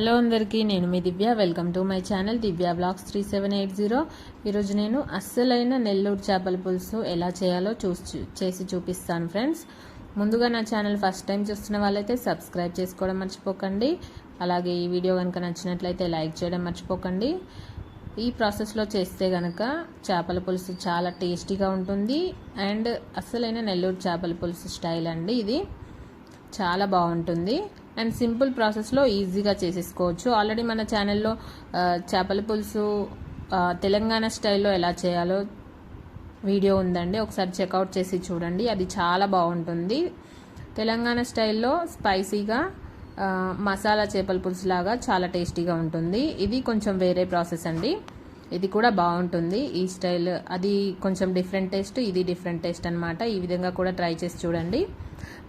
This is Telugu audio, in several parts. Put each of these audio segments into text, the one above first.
హలో అందరికీ నేను మీ Divya. Welcome to my channel Divya blogs three seven eight zero. ఈరోజు నేను అస్సలైన నెల్లూరు చేపల పులుసు ఎలా చేయాలో చూసి చేసి చూపిస్తాను ఫ్రెండ్స్. ముందుగా నా ఛానల్ ఫస్ట్ టైం చూస్తున్న వాళ్ళైతే సబ్స్క్రైబ్ చేసుకోవడం మర్చిపోకండి. అలాగే ఈ వీడియో కనుక నచ్చినట్లయితే లైక్ చేయడం మర్చిపోకండి. ఈ ప్రాసెస్లో చేస్తే కనుక చేపల పులుసు చాలా టేస్టీగా ఉంటుంది. అండ్ అస్సలైన నెల్లూరు చేపల పులుసు స్టైల్ అండి ఇది. చాలా బాగుంటుంది. అండ్ సింపుల్ ప్రాసెస్లో ఈజీగా చేసేసుకోవచ్చు. ఆల్రెడీ మన ఛానల్లో చేపల పులుసు తెలంగాణ స్టైల్లో ఎలా చేయాలో వీడియో ఉందండి. ఒకసారి చెక్అవుట్ చేసి చూడండి. అది చాలా బాగుంటుంది. తెలంగాణ స్టైల్లో స్పైసీగా మసాలా చేపల పులుసు లాగా చాలా టేస్టీగా ఉంటుంది. ఇది కొంచెం వేరే ప్రాసెస్ అండి. ఇది కూడా బాగుంటుంది. ఈ స్టైల్ అది కొంచెం డిఫరెంట్ టేస్ట్ ఇది డిఫరెంట్ టేస్ట్ అనమాట ఈ విధంగా కూడా ట్రై చేసి చూడండి.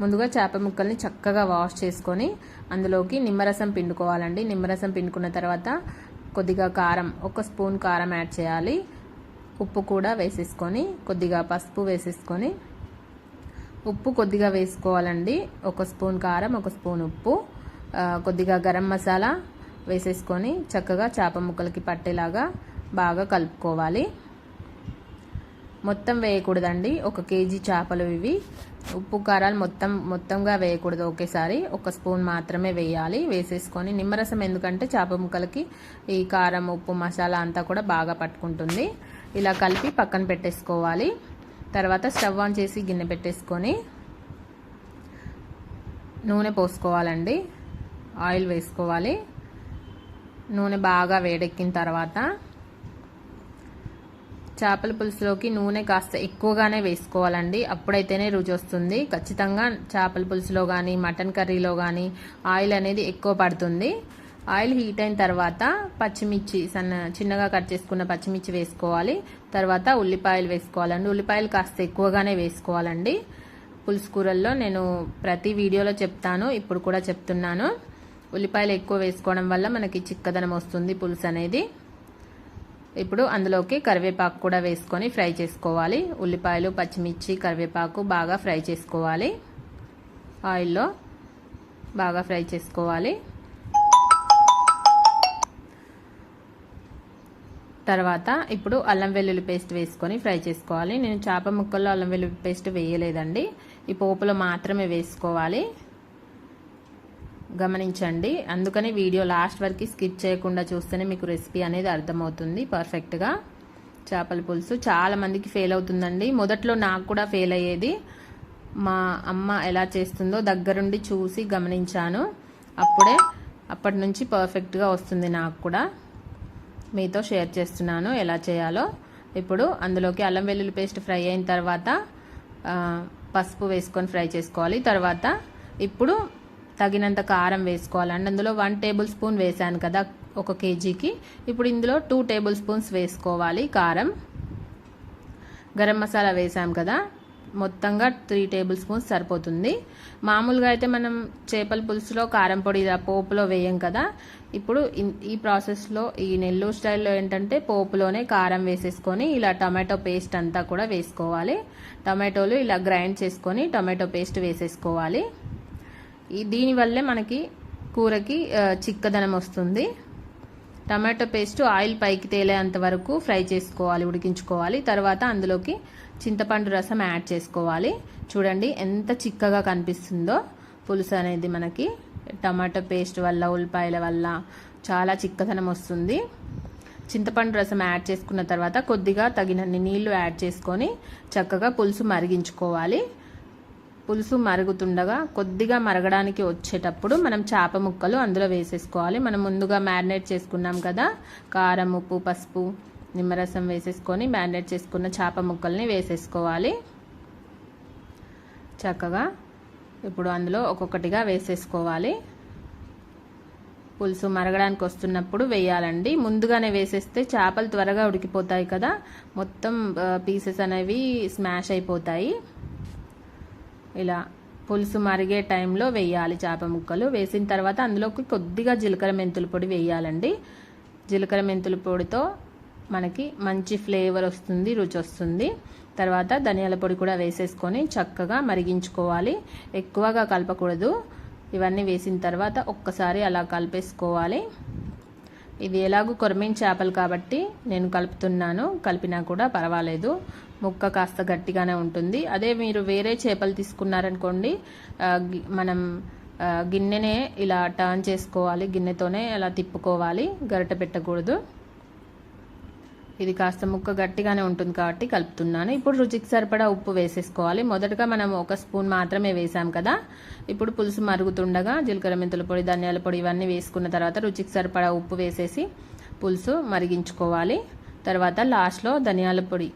ముందుగా చేప ముక్కల్ని చక్కగా వాష్ చేసుకొని అందులోకి నిమ్మరసం పిండుకోవాలండి. నిమ్మరసం పిండుకున్న తర్వాత కొద్దిగా కారం ఒక స్పూన్ కారం యాడ్ చేయాలి. ఉప్పు కూడా వేసేసుకొని కొద్దిగా పసుపు వేసేసుకొని ఉప్పు కొద్దిగా వేసుకోవాలండి. ఒక స్పూన్ కారం ఒక స్పూన్ ఉప్పు కొద్దిగా గరం మసాలా వేసేసుకొని చక్కగా చేప ముక్కలకి పట్టేలాగా బాగా కలుపుకోవాలి. మొత్తం వేయకూడదండి. ఒక కేజీ చేపలు ఇవి. ఉప్పు కారాలు మొత్తం మొత్తంగా వేయకూడదు ఒకేసారి. ఒక స్పూన్ మాత్రమే వేయాలి. వేసేసుకొని నిమ్మరసం ఎందుకంటే చేప ముక్కలకి ఈ కారం ఉప్పు మసాలా అంతా కూడా బాగా పట్టుకుంటుంది. ఇలా కలిపి పక్కన పెట్టేసుకోవాలి. తర్వాత స్టవ్ ఆన్ చేసి గిన్నె పెట్టేసుకొని నూనె పోసుకోవాలండి. ఆయిల్ వేసుకోవాలి. నూనె బాగా వేడెక్కిన తర్వాత చేపల పులుసులోకి నూనె కాస్త ఎక్కువగానే వేసుకోవాలండి. అప్పుడైతేనే రుచి వస్తుంది. ఖచ్చితంగా చేపల పులుసులో కానీ మటన్ కర్రీలో కానీ ఆయిల్ అనేది ఎక్కువ పడుతుంది. ఆయిల్ హీట్ అయిన తర్వాత పచ్చిమిర్చి సన్న చిన్నగా కట్ చేసుకున్న పచ్చిమిర్చి వేసుకోవాలి. తర్వాత ఉల్లిపాయలు వేసుకోవాలండి. ఉల్లిపాయలు కాస్త ఎక్కువగానే వేసుకోవాలండి. పులుసు కూరల్లో నేను ప్రతి వీడియోలో చెప్తాను. ఇప్పుడు కూడా చెప్తున్నాను. ఉల్లిపాయలు ఎక్కువ వేసుకోవడం వల్ల మనకి చిక్కదనం వస్తుంది పులుసు అనేది. ఇప్పుడు అందులోకి కరివేపాకు కూడా వేసుకొని ఫ్రై చేసుకోవాలి. ఉల్లిపాయలు పచ్చిమిర్చి కరివేపాకు బాగా ఫ్రై చేసుకోవాలి. ఆయిల్లో బాగా ఫ్రై చేసుకోవాలి. తర్వాత ఇప్పుడు అల్లం వెల్లుల్లి పేస్ట్ వేసుకొని ఫ్రై చేసుకోవాలి. నేను చేప ముక్కల్లో అల్లం వెల్లుల్లి పేస్ట్ వేయలేదండి. ఈ పోపులో మాత్రమే వేసుకోవాలి. గమనించండి. అందుకని వీడియో లాస్ట్ వరకు స్కిప్ చేయకుండా చూస్తేనే మీకు రెసిపీ అనేది అర్థమవుతుంది పర్ఫెక్ట్గా చేపల పులుసు చాలామందికి ఫెయిల్ అవుతుందండి. మొదట్లో నాకు కూడా ఫెయిల్ అయ్యేది. మా అమ్మ ఎలా చేస్తుందో దగ్గరుండి చూసి గమనించాను. అప్పుడే అప్పటి నుంచి పర్ఫెక్ట్గా వస్తుంది నాకు కూడా. మీతో షేర్ చేస్తున్నాను ఎలా చేయాలో. ఇప్పుడు అందులోకి అల్లం వెల్లుల్లి పేస్ట్ ఫ్రై అయిన తర్వాత పసుపు వేసుకొని ఫ్రై చేసుకోవాలి. తర్వాత ఇప్పుడు తగినంత కారం వేసుకోవాలండి అందులో వన్ టేబుల్ స్పూన్ వేసాను కదా ఒక కేజీకి. ఇప్పుడు ఇందులో టూ టేబుల్ స్పూన్స్ వేసుకోవాలి కారం. గరం మసాలా వేసాం కదా మొత్తంగా త్రీ టేబుల్ స్పూన్స్ సరిపోతుంది. మామూలుగా అయితే మనం చేపల పులుసులో కారం పొడి ఇలా పోపులో వేయం కదా. ఇప్పుడు ఈ ప్రాసెస్లో ఈ నెల్లూరు స్టైల్లో ఏంటంటే పోపులోనే కారం వేసేసుకొని ఇలా టమాటో పేస్ట్ అంతా కూడా వేసుకోవాలి. టమాటోలు ఇలా గ్రైండ్ చేసుకొని టమాటో పేస్ట్ వేసేసుకోవాలి. దీనివల్లే మనకి కూరకి చిక్కదనం వస్తుంది. టమాటో పేస్ట్ ఆయిల్ పైకి తేలేంత వరకు ఫ్రై చేసుకోవాలి ఉడికించుకోవాలి. తర్వాత అందులోకి చింతపండు రసం యాడ్ చేసుకోవాలి. చూడండి ఎంత చిక్కగా కనిపిస్తుందో. పులుసు అనేది మనకి టమాటో పేస్ట్ వల్ల ఉల్లిపాయల వల్ల చాలా చిక్కదనం వస్తుంది. చింతపండు రసం యాడ్ చేసుకున్న తర్వాత కొద్దిగా తగినన్ని నీళ్ళు యాడ్ చేసుకొని చక్కగా పులుసు మరిగించుకోవాలి. పులుసు మరుగుతుండగా కొద్దిగా మరగడానికి వచ్చేటప్పుడు మనం చేప ముక్కలు అందులో వేసేసుకోవాలి. మనం ముందుగా మ్యారినేట్ చేసుకున్నాం కదా కారం ఉప్పు పసుపు నిమ్మరసం వేసేసుకొని మ్యారినేట్ చేసుకున్న చేప ముక్కల్ని వేసేసుకోవాలి. చక్కగా ఇప్పుడు అందులో ఒక్కొక్కటిగా వేసేసుకోవాలి. పులుసు మరగడానికి వస్తున్నప్పుడు వేయాలండి. ముందుగానే వేసేస్తే చేపలు త్వరగా ఉడికిపోతాయి కదా మొత్తం పీసెస్ అనేవి స్మాష్ అయిపోతాయి. ఇలా పులుసు మరిగే టైంలో వేయాలి చేప ముక్కలు. వేసిన తర్వాత అందులోకి కొద్దిగా జీలకర్ర మెంతుల పొడి వేయాలండి. జీలకర్ర మెంతుల పొడితో మనకి మంచి ఫ్లేవర్ వస్తుంది రుచి వస్తుంది. తర్వాత ధనియాల పొడి కూడా వేసేసుకొని చక్కగా మరిగించుకోవాలి. ఎక్కువగా కలపకూడదు. ఇవన్నీ వేసిన తర్వాత ఒక్కసారి అలా కలిపేసుకోవాలి. ఇది ఎలాగూ కొరమీన్ చేపలు కాబట్టి నేను కలుపుతున్నాను. కలిపినా కూడా పర్వాలేదు. ముక్క కాస్త గట్టిగానే ఉంటుంది. అదే మీరు వేరే చేపలు తీసుకున్నారనుకోండి మనం గిన్నెనే ఇలా టర్న్ చేసుకోవాలి. గిన్నెతోనే అలా తిప్పుకోవాలి. గరిట పెట్టకూడదు. ఇది కాస్త ముక్క గట్టిగానే ఉంటుంది కాబట్టి కలుపుతున్నాను. ఇప్పుడు రుచికి సరిపడా ఉప్పు వేసేసుకోవాలి. మొదటగా మనం ఒక స్పూన్ మాత్రమే వేసాం కదా. ఇప్పుడు పులుసు మరుగుతుండగా జీలకర్ర మెంతుల పొడి ధనియాల పొడి ఇవన్నీ వేసుకున్న తర్వాత రుచికి సరిపడా ఉప్పు వేసేసి పులుసు మరిగించుకోవాలి. తర్వాత లాస్ట్లో ధనియాల పొడి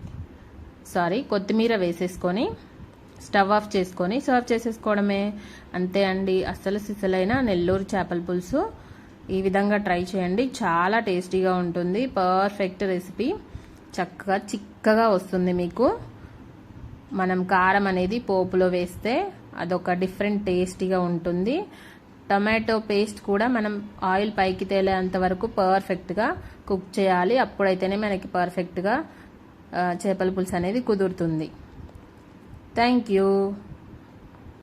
సారీ కొత్తిమీర వేసేసుకొని స్టవ్ ఆఫ్ చేసుకొని సర్వ్ చేసేసుకోవడమే. అంతే అండి. అస్సలు సిసలైన నెల్లూరు చేపల పులుసు. ఈ విధంగా ట్రై చేయండి. చాలా టేస్టీగా ఉంటుంది. పర్ఫెక్ట్ రెసిపీ చక్కగా చిక్కగా వస్తుంది మీకు. మనం కారం అనేది పోపులో వేస్తే అదొక డిఫరెంట్ టేస్టీగా ఉంటుంది. టమాటో పేస్ట్ కూడా మనం ఆయిల్ పైకి తేలేంత వరకు పర్ఫెక్ట్గా కుక్ చేయాలి. అప్పుడైతేనే మనకి పర్ఫెక్ట్గా చేపల పులుసు అనేది కుదురుతుంది. Thank you